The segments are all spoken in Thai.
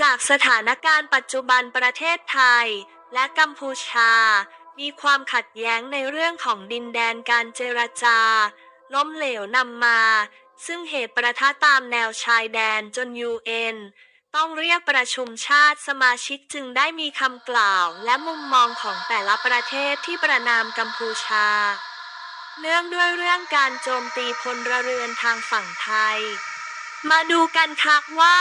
จากสถานการณ์ปัจจุบันประเทศไทย และกัมพูชา มีความขัดแย้งในเรื่องของดินแดนการเจรจา ล้มเหลวนำมา ซึ่งเหตุประทะตามแนวชายแดนจน UN ต้องเรียกประชุมชาติสมาชิกจึงได้มีคำกล่าว และมุมมองของแต่ละประเทศที่ประนามกัมพูชา เนื่องด้วยเรื่องการโจมตีพลเรือนทางฝั่งไทย มาดูกันค่ะว่า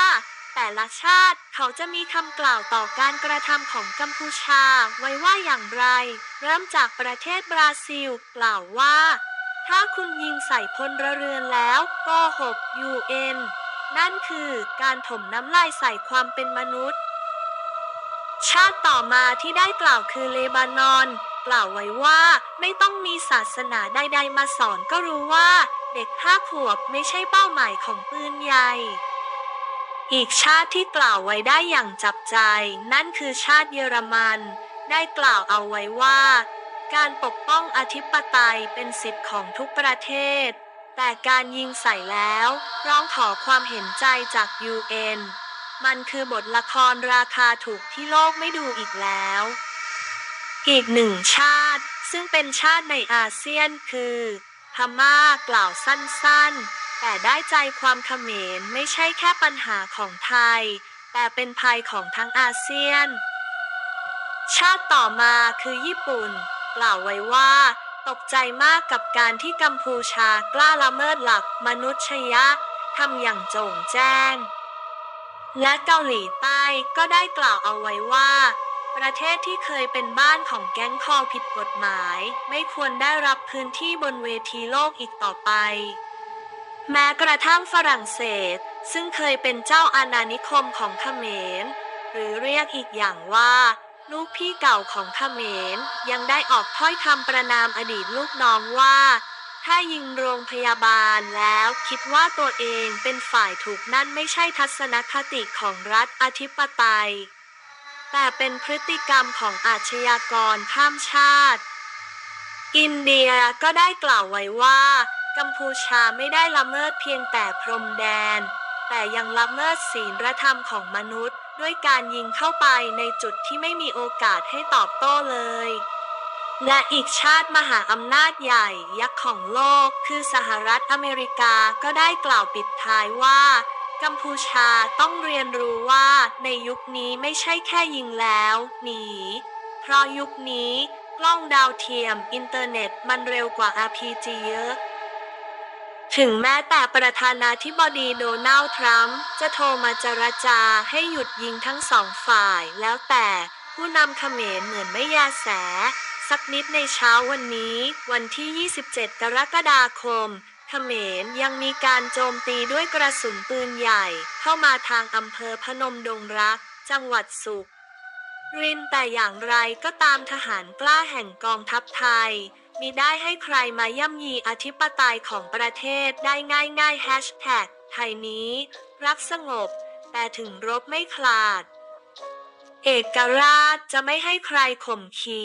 แต่ละชาติ เขาจะมีคำกล่าวต่อการกระทำของกัมพูชาไว้ว่าอย่างไร เริ่มจากประเทศบราซิล กล่าวว่า ถ้าคุณยิงใส่พลเรือนแล้วโกหก UN นั่นคือการถมน้ำลายใส่ความเป็นมนุษย์ ชาติต่อมาที่ได้กล่าวคือเลบานอน กล่าวไว้ว่าไม่ต้องมีศาสนาใดๆมาสอนก็รู้ว่า เด็กห้าขวบไม่ใช่เป้าหมายของปืนใหญ่ อีกชาติที่กล่าวไว้ได้อย่างจับใจ นั่นคือชาติเยอรมัน ได้กล่าวเอาไว้ว่า การปกป้องอธิปไตยเป็นสิทธิ์ของทุกประเทศ แต่การยิงใส่แล้วร้องขอความเห็นใจจาก UN มันคือบทละครราคาถูกที่โลกไม่ดูอีกแล้ว อีกหนึ่งชาติซึ่งเป็นชาติในอาเซียนคือ พม่ากล่าวสั้นๆ แต่ได้ใจความเขมรไม่ใช่แค่ปัญหาของไทย แต่เป็นภัยของทั้งอาเซียน ชาติต่อมาคือญี่ปุ่น กล่าวไว้ว่า ตกใจมากกับการที่กัมพูชากล้าละเมิดหลักมนุษยธรรมอย่างโจ่งแจ้ง และเกาหลีใต้ก็ได้กล่าวเอาไว้ว่า ประเทศที่เคยเป็นบ้านของแก๊งคอผิดกฎหมาย ไม่ควรได้รับพื้นที่บนเวทีโลกอีกต่อไป แม้กระทั่งฝรั่งเศส ซึ่งเคยเป็นเจ้าอาณานิคมของเขมร หรือเรียกอีกอย่างว่า ลูกพี่เก่าของเขมร ยังได้ออกถ้อยคำประนามอดีตลูกน้องว่า ถ้ายิงโรงพยาบาลแล้วคิดว่าตัวเองเป็นฝ่ายถูกนั่นไม่ใช่ทัศนคติของรัฐอธิปไตย แต่เป็นพฤติกรรมของอาชญากรข้ามชาติ อินเดียก็ได้กล่าวไว้ว่า กัมพูชาไม่ได้ละเมิดเพียงแต่พรมแดน แต่ยังละเมิดศีลธรรมของมนุษย์ ด้วยการยิงเข้าไปในจุดที่ไม่มีโอกาสให้ตอบโต้เลย และอีกชาติมหาอำนาจใหญ่ยักษ์ของโลกคือสหรัฐอเมริกาก็ได้กล่าวปิดท้ายว่ากัมพูชาต้องเรียนรู้ว่าในยุคนี้ไม่ใช่แค่ยิงแล้วหนี เพราะยุคนี้กล้องดาวเทียมอินเทอร์เน็ตมันเร็วกว่า RPG เยอะ ถึงแม้แต่ประธานาธิบดีโดนัลด์ทรัมป์จะโทรมาเจรจาให้หยุดยิงทั้งสองฝ่าย แล้วแต่ผู้นำเขมรเหมือนไม่ยาแส สักนิดในเช้าวันนี้ วันที่ 27 กรกฎาคมเขมรยังมีการโจมตีด้วยกระสุนปืนใหญ่ เข้ามาทางอำเภอพนมดงรัก จังหวัดสุรินแต่อย่างไรก็ตามทหารกล้าแห่งกองทัพไทย มีได้ให้ใครมาย่ำยีอธิปไตยของประเทศได้ง่ายๆแฮชแท็กไทยนี้ รักสงบ แต่ถึงรบไม่คลาด เอกราชจะไม่ให้ใครข่มขี